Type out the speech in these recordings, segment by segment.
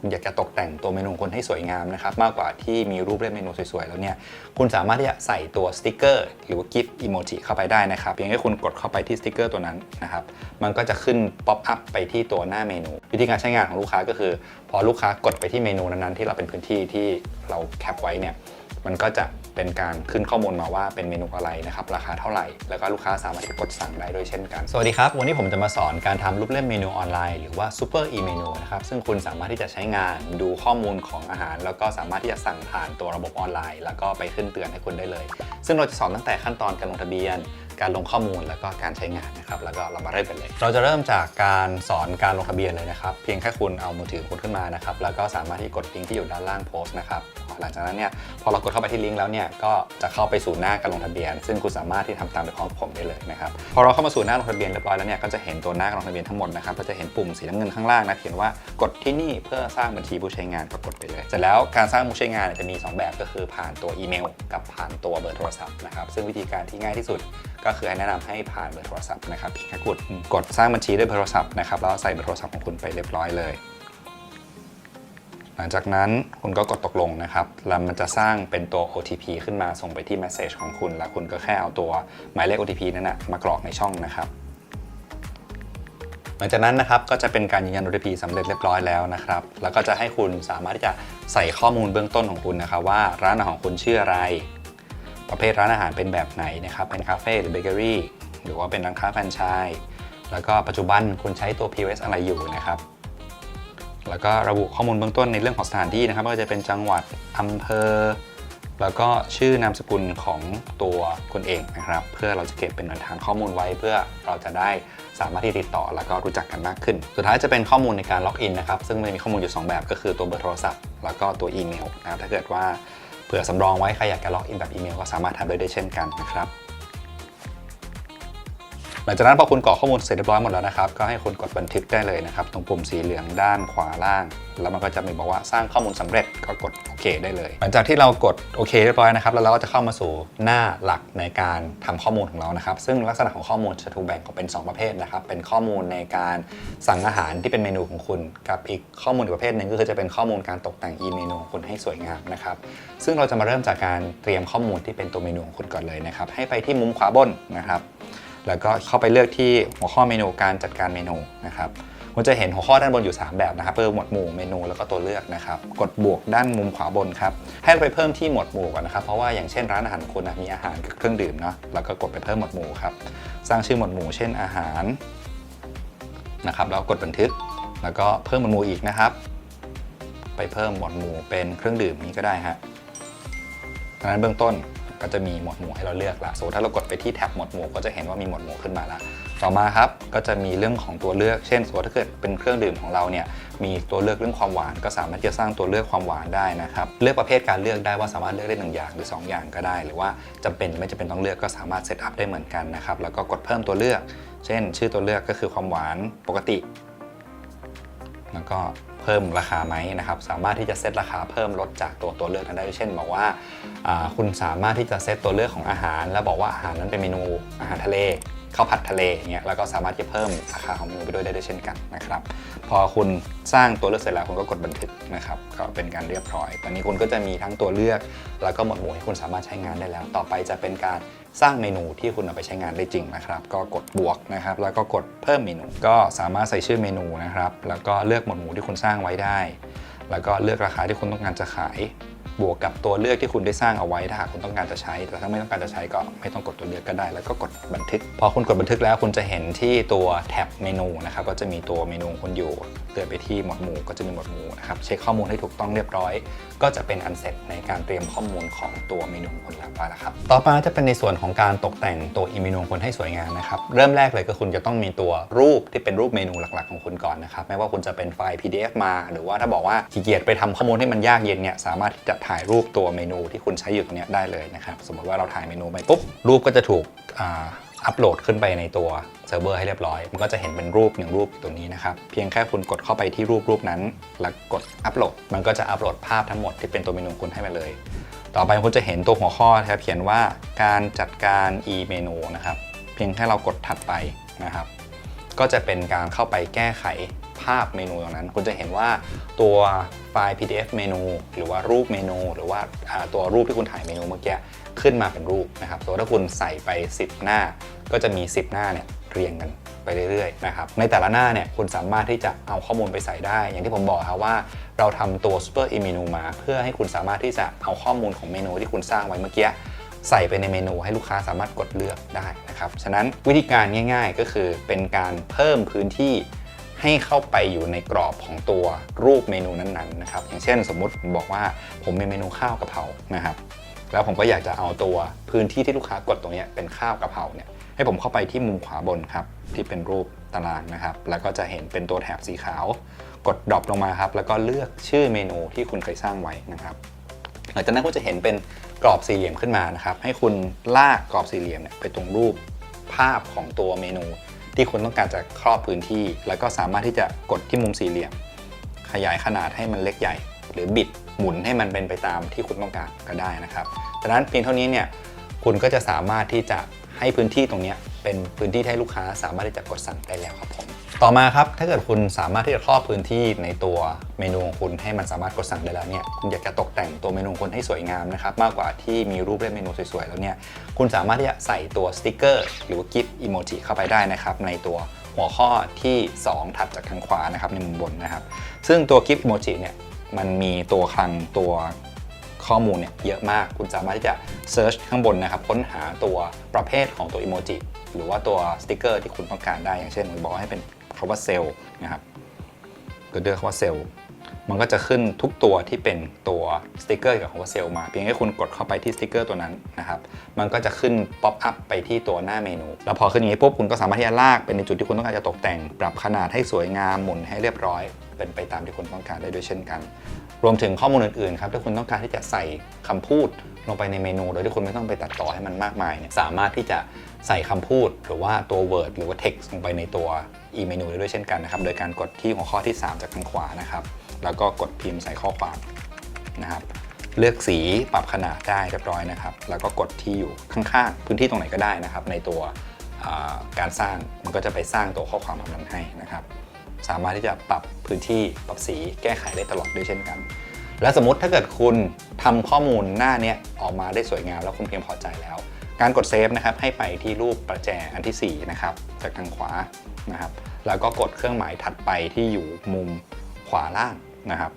คุณอยากจะตกแต่งตัวเมนูคนให้สวยงามนะครับมากกว่าที่มีรูปเล่มเมนูสวยๆแล้วเนี่ยคุณสามารถที่จะใส่ตัวสติกเกอร์หรือว่ากิฟต์อีโมจิเข้าไปได้นะครับเพียงแค่คุณกดเข้าไปที่สติกเกอร์ตัวนั้นนะครับมันก็จะขึ้นป๊อปอัพไปที่ตัวหน้าเมนู วิธีการใช้งานของลูกค้าก็คือ พอลูกค้ากดไปที่เมนูนั้นๆที่เราเป็นพื้นที่ที่เราแคปไว้เนี่ย มันก็จะเป็นการขึ้นข้อมูลมาว่าเป็นเมนูอะไรนะครับ ราคาเท่าไหร่ แล้วก็ลูกค้าสามารถกดสั่งได้ด้วยเช่นกัน สวัสดีครับ วันนี้ผมจะมาสอนการทำรูปเล่มเมนูออนไลน์หรือว่า Super e เมนูนะครับ ซึ่งคุณสามารถที่จะใช้งานดูข้อมูลของอาหาร แล้วก็สามารถที่จะสั่งผ่านตัวระบบออนไลน์ แล้วก็ไปขึ้นเตือนให้คุณได้เลย ซึ่งเราจะสอนตั้งแต่ขั้นตอนการลงทะเบียน การลงข้อมูลแล้วก็การใช้งานนะครับแล้วก็เรามาเริ่มกันเลย เราจะเริ่มจากการสอนการลงทะเบียนเลยนะครับเพียงแค่คุณเอามือถือคุณขึ้นมานะครับแล้วก็สามารถที่กดลิงก์ที่อยู่ด้านล่างโพสต์นะครับหลังจากนั้นเนี่ยพอเรากดเข้าไปที่ลิงก์แล้วเนี่ยก็จะเข้าไปสู่หน้าการลงทะเบียน ซึ่งคุณสามารถที่ทำตามไปพร้อมกับผมได้เลยนะครับพอเราเข้ามาสู่หน้าลงทะเบียนเรียบร้อยแล้วเนี่ยก็จะเห็นตัวหน้าการลงทะเบียนทั้งหมดนะครับก็จะเห็นปุ่มสีน้ำเงินข้างล่างนะเขียนว่ากดที่นี่เพื่อสร้างบัญชีผู้ใช้งานก็กดไปเลยเสร็จแล้วการสร้างผู้ใช้งานจะมี 2 แบบก็คือผ่านตัวอีเมล กับผ่านตัวเบอร์โทรศัพท์นะครับซึ่งวิธีการที่ง่ายที่สุดก็็คือให้แนะนำให้ผ่านเบอร์โทรศัพท์นะครับเพียงแค่กดกดสร้างบัญชีด้วยเบอร์โทรศัพท์นะครับแล้วใส่เบอร์โทรศัพท์ของคุณไปเรียบร้อยเลย หลังจากนั้นคุณก็กดตกลงนะครับแล้วมันจะสร้างเป็นตัว OTP ขึ้นมาส่งไปที่ Message ของคุณ แล้วคุณก็แค่เอาตัวหมายเลข OTP นั้นนะมากรอกในช่องนะครับหลังจากนั้นนะครับก็จะเป็นการยืนยัน OTP สำเร็จเรียบร้อยแล้วนะครับ แล้วก็จะให้คุณสามารถที่จะใส่ข้อมูลเบื้องต้นของคุณนะครับว่าร้านอาหารของคุณชื่ออะไร ประเภทร้านอาหารเป็นแบบไหนนะครับ เป็นคาเฟ่หรือเบเกอรี่หรือว่าเป็นร้านค้าแฟรนไชส์แล้วก็ปัจจุบันคุณใช้ตัว POS อะไรอยู่นะครับ แล้วก็ระบุข้อมูลเบื้องต้นในเรื่องของสถานที่นะครับไม่ว่าจะเป็นจังหวัดอำเภอ แล้วก็ชื่อนามสกุลของตัวคุณเองนะครับ เพื่อเราจะเก็บเป็นฐานข้อมูลไว้ เพื่อเราจะได้สามารถที่ติดต่อแล้วก็รู้จักกันมากขึ้น สุดท้ายจะเป็นข้อมูลในการล็อกอินนะครับ ซึ่งมันจะมีข้อมูลอยู่ 2 แบบก็คือตัวเบอร์โทรศัพท์ แล้วก็ตัวอีเมลนะถ้าเกิดว่า เผื่อสำรองไว้ใครอยากจะล็อกอินแบบอีเมลก็สามารถทำได้ด้วยเช่นกันนะครับ หลังจากนั้นพอคุณกรอกข้อมูลเสร็จเรียบร้อยหมดแล้วนะครับ ก็ให้คุณกดบันทึกได้เลยนะครับ ตรงปุ่มสีเหลืองด้านขวาล่าง แล้วมันก็จะมีบอกว่าสร้างข้อมูลสำเร็จก็กดโอเคได้เลย หลังจากที่เรากดโอเคเรียบร้อยนะครับ แล้วเราก็จะเข้ามาสู่หน้าหลักในการทำข้อมูลของเรานะครับ ซึ่งลักษณะของข้อมูลจะถูกแบ่งออกเป็น 2 ประเภทนะครับ เป็นข้อมูลในการสั่งอาหารที่เป็นเมนูของคุณ กับอีกข้อมูลอีกประเภทหนึ่งก็คือจะเป็นข้อมูลการตกแต่งอีเมนูของคุณให้สวยงามนะครับ ซึ่งเราจะมาเริ่มจากการเตรียมข้อมูลที่เป็นตัวเมนูของคุณก่อนเลยนะครับ ให้ไปที่มุมขวาบนนะครับ แล้วก็เข้าไปเลือกที่หัวข้อเมนูการจัดการเมนูนะครับคุณจะเห็นหัวข้อด้านบนอยู่ 3 แบบนะครับเพิ่มหมวดหมู่เมนูแล้วก็ตัวเลือกนะครับ กดบวกด้านมุมขวาบนครับ ให้เราไปเพิ่มที่หมวดหมู่ก่อนนะครับ เพราะว่าอย่างเช่นร้านอาหารคุณนะมีอาหารกับเครื่องดื่มเนาะ แล้วก็กดไปเพิ่มหมวดหมู่ครับ สร้างชื่อหมวดหมู่ เช่นอาหารนะครับ แล้วกดบันทึก แล้วก็เพิ่มหมวดหมู่อีกนะครับ ไปเพิ่มหมวดหมู่เป็นเครื่องดื่มนี้ก็ได้ฮะดังนั้นเบื้องต้น ก็จะมีหมวดหมู่ให้เราเลือกละสมมติถ้าเรากดไปที่แท็บหมวดหมู่ก็จะเห็นว่ามีหมวดหมู่ขึ้นมาละต่อมาครับก็จะมีเรื่องของตัวเลือก เช่นสมมติถ้าเกิดเป็นเครื่องดื่มของเราเนี่ยมีตัวเลือกเรื่องความหวาน ก็สามารถที่จะสร้างตัวเลือกความหวานได้นะครับเลือกประเภทการเลือกได้ว่าสามารถเลือกได้หนึ่งอย่างหรือ 2 อย่างก็ได้ หรือว่าจำเป็นไม่จำเป็นต้องเลือกก็สามารถเซตอัพได้เหมือนกันนะครับแล้วก็กดเพิ่มตัวเลือก เช่น ชื่อตัวเลือกก็คือความหวานปกติ แล้วก็ เพิ่มราคาไหมนะครับสามารถที่จะเซตราคาเพิ่มลดจากตัวตัวเลือกนั้นได้เช่น บอกว่าคุณสามารถที่จะเซตตัวเลือกของอาหาร แล้วบอกว่าอาหารนั้นเป็นเมนูอาหารทะเลข้าวผัดทะเลอย่างเงี้ยแล้วก็สามารถที่จะเพิ่มราคาของเมนูไปด้วยได้ด้วยเช่นกันนะครับ พอคุณสร้างตัวเลือกเสร็จแล้วคุณก็กดบันทึกนะครับก็เป็นการเรียบร้อย ตอนนี้คุณก็จะมีทั้งตัวเลือก แล้วก็หมวดหมู่ให้คุณสามารถใช้งานได้แล้ว ต่อไปจะเป็นการสร้างเมนูที่คุณเอาไปใช้งานได้จริงนะครับ ก็กดบวกนะครับ แล้วก็กดเพิ่มเมนู ก็สามารถใส่ชื่อเมนูนะครับ แล้วก็เลือกหมวดหมู่ที่คุณสร้างไว้ได้ แล้วก็เลือกราคาที่คุณต้องการจะขาย บวกกับตัวเลือกที่คุณได้สร้างเอาไว้ถ้าหากคุณต้องการจะใช้ แต่ถ้าไม่ต้องการจะใช้ก็ไม่ต้องกดตัวเลือกก็ได้ แล้วก็กดบันทึก พอคุณกดบันทึกแล้วคุณจะเห็นที่ตัวแท็บเมนูนะครับก็จะมีตัวเมนูคุณอยู่เลื่อนไปที่หมวดหมู่ก็จะมีหมวดหมู่นะครับเช็คข้อมูลให้ถูกต้องเรียบร้อย ก็จะเป็นอันเสร็จในการเตรียมข้อมูลของตัวเมนูคุณแล้วแล้วครับต่อมาจะเป็นในส่วนของการตกแต่งตัวอีเมนูคุณให้สวยงามนะครับเริ่มแรกเลยก็คุณจะต้องมีตัวรูปที่เป็นรูปเมนูหลักๆของคุณก่อนนะครับไม่ว่าคุณจะเป็นไฟล์ PDF มา หรือว่าถ้าบอกว่าขี้เกียจไปทำข้อมูลให้มันยากเย็นเนี่ยสามารถที่จะถ่ายรูปตัวเมนูที่คุณใช้อยู่ตรงนี้ได้เลยนะครับ สมมติว่าเราถ่ายเมนูไปปุ๊บ รูปก็จะถูกอัปโหลดขึ้นไปในตัวเซิร์ฟเวอร์ให้เรียบร้อย มันก็จะเห็นเป็นรูปหนึ่งรูปอยู่ตรงนี้นะครับ เพียงแค่คุณกดเข้าไปที่รูปรูปนั้น แล้วกดอัปโหลด มันก็จะอัปโหลดภาพทั้งหมดที่เป็นตัวเมนูคุณให้มาเลย ต่อไปคุณจะเห็นตัวหัวข้อนะครับเขียนว่าการจัดการ e เมนูนะครับ เพียงแค่เรากดถัดไปนะครับ ก็จะเป็นการเข้าไปแก้ไข ภาพเมนูตรงนั้น คุณจะเห็นว่าตัวไฟล์ PDF เมนู หรือว่ารูปเมนู หรือว่าตัวรูปที่คุณถ่ายเมนูเมื่อกี้ขึ้นมาเป็นรูปนะครับตัวถ้าคุณใส่ไป 10 หน้า ก็จะมี 10 หน้าเนี่ยเรียงกันไปเรื่อยๆนะครับในแต่ละหน้าเนี่ยคุณสามารถที่จะเอาข้อมูลไปใส่ได้ อย่างที่ผมบอกครับว่าเราทำตัว Super e Menu มา เพื่อให้คุณสามารถที่จะเอาข้อมูลของเมนูที่คุณสร้างไว้เมื่อกี้ใส่ไปในเมนูให้ลูกค้าสามารถกดเลือกได้นะครับ ฉะนั้นวิธีการง่ายๆ ก็คือเป็นการเพิ่มพื้นที่ ให้เข้าไปอยู่ในกรอบของตัวรูปเมนูนั้นๆนะครับอย่างเช่นสมมุติผมบอกว่าผมมีเมนูข้าวกะเพรานะครับแล้วผมก็อยากจะเอาตัวพื้นที่ที่ลูกค้ากดตรงนี้เป็นข้าวกะเพราเนี่ยให้ผมเข้าไปที่มุมขวาบนครับที่เป็นรูปตารางนะครับ แล้วก็จะเห็นเป็นตัวแถบสีขาว กดดรอปลงมาครับแล้วก็เลือกชื่อเมนูที่คุณเคยสร้างไว้นะครับหลังจากนั้นคุณจะเห็นเป็นกรอบสี่เหลี่ยมขึ้นมานะครับ ให้คุณลากกรอบสี่เหลี่ยมเนี่ยไปตรงรูปภาพของตัวเมนู ที่คุณต้องการจะครอบพื้นที่ แล้วก็สามารถที่จะกดที่มุมสี่เหลี่ยม ขยายขนาดให้มันเล็กใหญ่ หรือบิดหมุนให้มันเป็นไปตามที่คุณต้องการก็ได้นะครับดังนั้นเพียงเท่านี้เนี่ยคุณก็จะสามารถที่จะให้พื้นที่ตรงนี้เป็นพื้นที่ให้ลูกค้าสามารถที่จะกดสั่งได้แล้วครับผม ต่อมาครับถ้าเกิดคุณสามารถที่จะครอบพื้นที่ในตัวเมนูของคุณให้มันสามารถกดสั่งได้แล้วเนี่ยคุณอยากจะตกแต่งตัวเมนูของคุณให้สวยงามนะครับมากกว่าที่มีรูปเล่มเมนูสวยๆแล้วเนี่ยคุณสามารถที่จะใส่ตัวสติกเกอร์หรือว่ากิฟต์อิโมจิเข้าไปได้นะครับในตัวหัวข้อที่ 2 ถัดจากทางขวานะครับในมุมบนนะครับ ซึ่งตัวกิฟต์อิโมจิเนี่ยมันมีตัวคลังตัวข้อมูลเนี่ยเยอะมาก คุณสามารถที่จะเซิร์ชข้างบนนะครับค้นหาตัวประเภทของตัวอิโมจิหรือว่าตัวสติกเกอร์ที่คุณต้องการได้อย่างเช่นผมบอกให้เป็น คำว่าเซลล์นะครับก็เลือกคำว่าเซลล์มันก็จะขึ้นทุกตัวที่เป็นตัวสติกเกอร์เกี่ยวกับคำว่าเซลล์มา เพียงแค่คุณกดเข้าไปที่สติกเกอร์ตัวนั้นนะครับ มันก็จะขึ้นป๊อปอัพไปที่ตัวหน้าเมนู แล้วพอขึ้นอย่างนี้ปุ๊บคุณก็สามารถที่จะลากเป็นในจุดที่คุณต้องการจะตกแต่ง ปรับขนาดให้สวยงามหมุนให้เรียบร้อย เป็นไปตามที่คุณต้องการได้ด้วยเช่นกัน รวมถึงข้อมูลอื่นๆครับถ้าคุณต้องการที่จะใส่คำพูดลงไปในเมนู โดยที่คุณไม่ต้องไปตัดต่อให้มันมากมายเนี่ยสามารถที่จะ ใส่คำพูดหรือว่าตัว Word หรือว่า text ลงไปในตัวอีเมนูได้ด้วยเช่นกันนะครับ โดยการกดที่หัวข้อที่ 3 จากทางขวานะครับ แล้วก็กดพิมพ์ใส่ข้อความนะครับ เลือกสีปรับขนาดได้เรียบร้อยนะครับ แล้วก็กดที่อยู่ข้างๆ พื้นที่ตรงไหนก็ได้นะครับ ในตัวการสร้างมันก็จะไปสร้างตัวข้อความแบบนั้นให้นะครับ สามารถที่จะปรับพื้นที่ปรับสีแก้ไขได้ตลอดด้วยเช่นกัน และสมมติถ้าเกิดคุณทำข้อมูลหน้าเนี้ยออกมาได้สวยงามแล้วคุณเพียงพอใจแล้ว การกดเซฟนะครับให้ไปที่รูปประแจอันที่ 4 นะครับ จากทางขวานะครับ แล้วก็กดเครื่องหมายถัดไปที่อยู่มุมขวาล่างนะครับ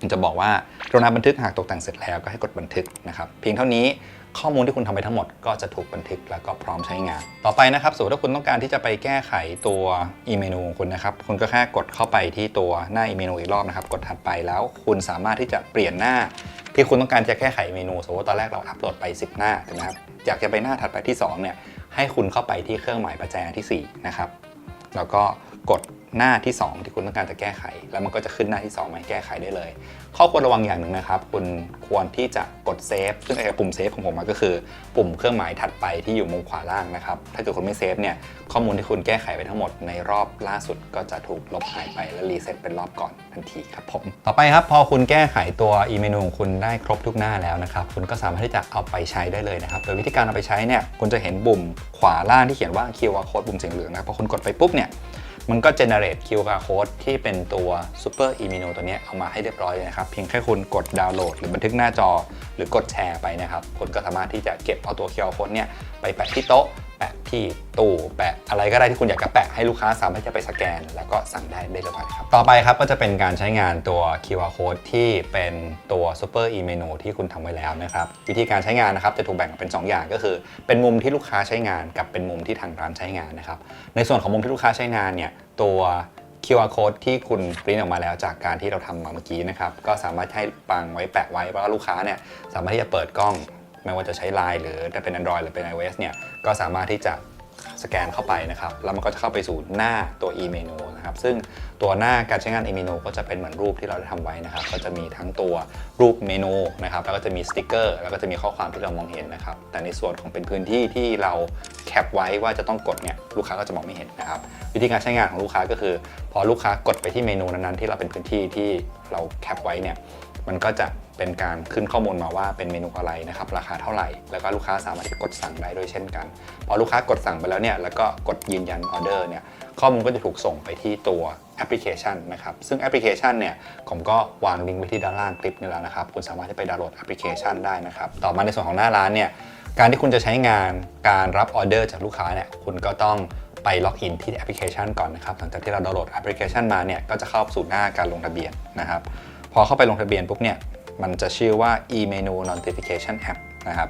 มันจะบอกว่าโรงงาบันทึกหากตกแต่งเสร็จแล้วก็ให้กดบันทึกนะครับ เพียงเท่านี้ข้อมูลที่คุณทำไปทั้งหมดก็จะถูกบันทึกแล้วก็พร้อมใช้งาน ต่อไปนะครับสมมติถ้าคุณต้องการที่จะไปแก้ไขตัวอีเมนูของคุณนะครับ คุณก็แค่กดเข้าไปที่ตัวหน้าอีเมนูอีกรอบนะครับ กดถัดไปแล้วคุณสามารถที่จะเปลี่ยนหน้า ที่คุณต้องการจะแก้ไขเมนูสมมติว่าตอนแรกเราอัปโหลดไป 10 หน้าถูกไหมครับอยากจะไปหน้าถัดไปที่2เนี่ยให้คุณเข้าไปที่เครื่องหมายประแจที่4นะครับแล้วก็กด หน้าที่ 2 ที่คุณต้องการจะแก้ไข แล้วมันก็จะขึ้นหน้าที่ 2 มาให้แก้ไขได้เลย ข้อควรระวังอย่างหนึ่งนะครับ คุณควรที่จะกดเซฟซึ่งไอ้ปุ่มเซฟของผมมันก็คือ ปุ่มเครื่องหมายถัดไปที่อยู่มุมขวาล่างนะครับ ถ้าเกิดคุณไม่เซฟเนี่ยข้อมูลที่คุณแก้ไขไปทั้งหมดในรอบล่าสุดก็จะถูกลบหายไปและรีเซ็ตเป็นรอบก่อนทันทีครับผม ต่อไปครับพอคุณแก้ไขตัวอีเมนูของคุณได้ครบทุกหน้าแล้วนะครับคุณก็สามารถที่จะเอาไปใช้ได้เลยนะครับโดยวิธีการเอาไปใช้เนี่ยคุณจะเห็นปุ่มขวาล่างที่เขียนว่า QR code ปุ่มสีเหลืองนะครับพอคุณกดไปปุ๊บเนี่ย มันก็ generate QR code ที่เป็นตัว super e menu ตัวนี้เอามาให้เรียบร้อยเลยนะครับ เพียงแค่คุณกดดาวน์โหลดหรือบันทึกหน้าจอ รือกดแชร์ไปนะครับคุณก็สามารถที่จะเก็บเอาตัว QR code เนี่ยไปแปะที่โต๊ะแปะที่ตู้แปะอะไรก็ได้ที่คุณอยากจะแปะให้ลูกค้าสามารถจะไปสแกน แล้วก็สั่งได้ได้เลยครับ ต่อไปครับก็จะเป็นการใช้งานตัว QR code ที่เป็นตัว super e menu ที่คุณทำไว้แล้วนะครับ วิธีการใช้งานนะครับจะถูกแบ่งเป็น 2 อย่างก็คือ เป็นมุมที่ลูกค้าใช้งานกับเป็นมุมที่ทางร้านใช้งานนะครับ ในส่วนของมุมที่ลูกค้าใช้งานเนี่ยตัว QR code ที่คุณปริ้นออกมาแล้วจากการที่เราทำมาเมื่อกี้นะครับก็สามารถให้ปังไว้แปะไว้ว่าลูกค้าเนี่ยสามารถที่จะเปิดกล้อง ไม่ว่าจะใช้ Line หรือจะเป็น Android หรือเป็น iOS เนี่ยก็สามารถที่จะสแกนเข้าไปนะครับแล้วมันก็จะเข้าไปสู่หน้าตัวอีเมนูนะครับซึ่งตัวหน้าการใช้งานอีเมนูก็จะเป็นเหมือนรูปที่เราได้ทำไว้นะครับก็จะมีทั้งตัวรูปเมนูนะครับแล้วก็จะมีสติกเกอร์แล้วก็จะมีข้อความที่เรามองเห็นนะครับแต่ในส่วนของเป็นพื้นที่ที่เรา แคปไว้ว่าจะต้องกดเนี่ยลูกค้าก็จะมองไม่เห็นนะครับวิธีการใช้งานของลูกค้าก็คือ พอลูกค้ากดไปที่เมนูนั้นๆที่เราเป็นพื้นที่ที่เราแคปไว้เนี่ยมันก็จะเป็นการขึ้นข้อมูลมาว่าเป็นเมนูอะไรนะครับราคาเท่าไหร่ แล้วก็ลูกค้าสามารถที่กดสั่งได้ด้วยเช่นกัน พอลูกค้ากดสั่งไปแล้วเนี่ยเนี่ยแล้วก็กดยืนยันออเดอร์เนี่ยข้อมูลก็จะถูกส่งไปที่ตัวแอปพลิเคชันนะครับซึ่งแอปพลิเคชันเนี่ยผมก็วางลิงก์ไว้ที่ด้านล่างคลิปนี้แล้วนะครับคุณสามารถที่ไปดาวน์โหลดแอปพลิเคชันได้นะครับต่อมาในส่วนของหน้าร้านเนี่ย การที่คุณจะใช้งานการรับออเดอร์จากลูกค้าเนี่ยคุณก็ต้องไปล็อกอินที่แอปพลิเคชันก่อนนะครับหลังจากที่เราดาวน์โหลดแอปพลิเคชันมาเนี่ยก็จะเข้าสู่หน้าการลงทะเบียนนะครับพอเข้าไปลงทะเบียนปุ๊บเนี่ยมันจะชื่อว่า e-menu notification app นะครับ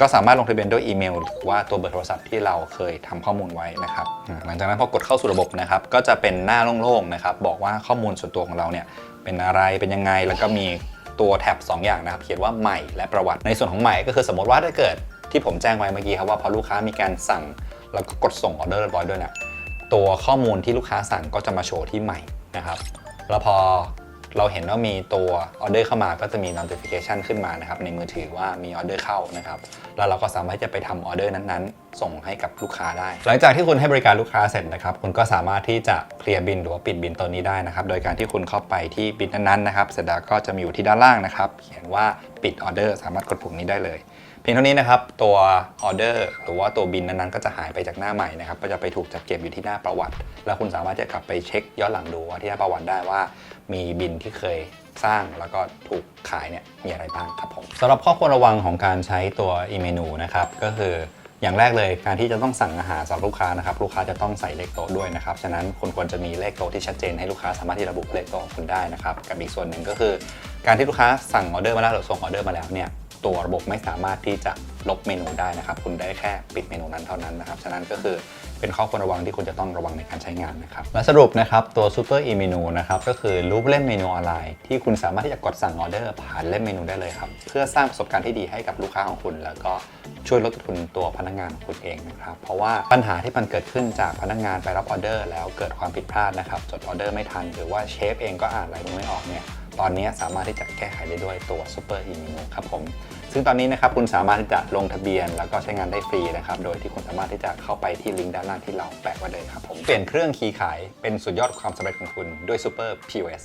ก็สามารถลงทะเบียนด้วยอีเมลหรือว่าตัวเบอร์โทรศัพท์ที่เราเคยทำข้อมูลไว้นะครับ หลังจากนั้นพอกดเข้าสู่ระบบนะครับ ก็จะเป็นหน้าโล่งๆนะครับ บอกว่าข้อมูลส่วนตัวของเราเนี่ยเป็นอะไรเป็นยังไงแล้วก็มีตัวแท็บ2 อย่างนะครับ เขียนว่าใหม่และประวัติในส่วนของใหม่ก็คือสมมติว่าถ้าเกิด ที่ผมแจ้งไว้เมื่อกี้ครับว่าพอลูกค้ามีการสั่ง แล้วก็กดส่งออเดอร์เรียบร้อยด้วยเนี่ยตัวข้อมูลที่ลูกค้าสั่งก็จะมาโชว์ที่ใหม่นะครับแล้วพอเราเห็นว่ามีตัวออเดอร์เข้ามาก็จะมี notification ขึ้นมานะครับในมือถือว่ามีออเดอร์เข้านะครับแล้วเราก็สามารถจะไปทำออเดอร์นั้นๆ ส่งให้กับลูกค้าได้ หลังจากที่คุณให้บริการลูกค้าเสร็จนะครับคุณก็สามารถที่จะเคลียร์บินหรือว่าปิดบินตัวนี้ได้นะครับโดยการที่คุณเข้าไปที่บินนั้นๆนะครับเสร็จแล้วก็จะมีอยู่ที่ด้านล่างนะครับเขียนว่าปิดออเดอร์สามารถกดปุ่มนี้ได้เลย พียงเท่านี้นะครับตัวออเดอร์หรือว่าตัวบินนั้นๆก็จะหายไปจากหน้าใหม่นะครับก็จะไปถูกจัดเก็บอยู่ที่หน้าประวัติ แล้วคุณสามารถจะกลับไปเช็คย้อนหลังดูว่าที่หน้าประวัติได้ว่า มีบินที่เคยสร้างแล้วก็ถูกขายเนี่ยมีอะไรบ้างครับผมสำหรับข้อควรระวังของการใช้ตัวอีเมนูนะครับก็คืออย่างแรกเลยการที่จะต้องสั่งอาหารสำหรับลูกค้านะครับลูกค้าจะต้องใส่เลขโต๊ะด้วยนะครับฉะนั้นคุณควรจะมีเลขโต๊ะที่ชัดเจนให้ลูกค้าสามารถที่ระบุเลขโต๊ะของคุณได้นะครับกับอีกส่วนหนึ่งก็คือ การที่ลูกค้าสั่งออเดอร์มาแล้วหรือส่งออเดอร์มาแล้วเนี่ย ตัวระบบไม่สามารถที่จะลบเมนูได้นะครับ คุณได้แค่ปิดเมนูนั้นเท่านั้นนะครับ ฉะนั้นก็คือเป็นข้อควรระวังที่คุณจะต้องระวังในการใช้งานนะครับ และสรุปนะครับ ตัว Super e Menu นะครับก็คือรูปเล่มเมนูออนไลน์ที่คุณสามารถที่จะกดสั่งออเดอร์ผ่านเล่มเมนูได้เลยครับ เพื่อสร้างประสบการณ์ที่ดีให้กับลูกค้าของคุณ แล้วก็ช่วยลดต้นทุนตัวพนักงานของคุณเองนะครับ เพราะว่าปัญหาที่มันเกิดขึ้นจากพนักงานไปรับออเดอร์ แล้วเกิดความผิดพลาดนะครับจดออเดอร์ไม่ทัน หรือว่าเชฟเองก็อ่านอะไรไม่ออกเนี่ย ตอนนี้สามารถที่จะแก้ไขได้ด้วยตัว Super e m e n o ครับผม ซึ่งตอนนี้นะครับคุณสามารถที่จะลงทะเบียน แล้วก็ใช้งานได้ฟรีนะครับ โดยที่คุณสามารถที่จะเข้าไปที่ลิงก์ด้านล่างที่เราแปะไว้เลยครับผม เปลี่ยนเครื่องคีย์ขายเป็นสุดยอดความสำเร็จของคุณด้วย Super POS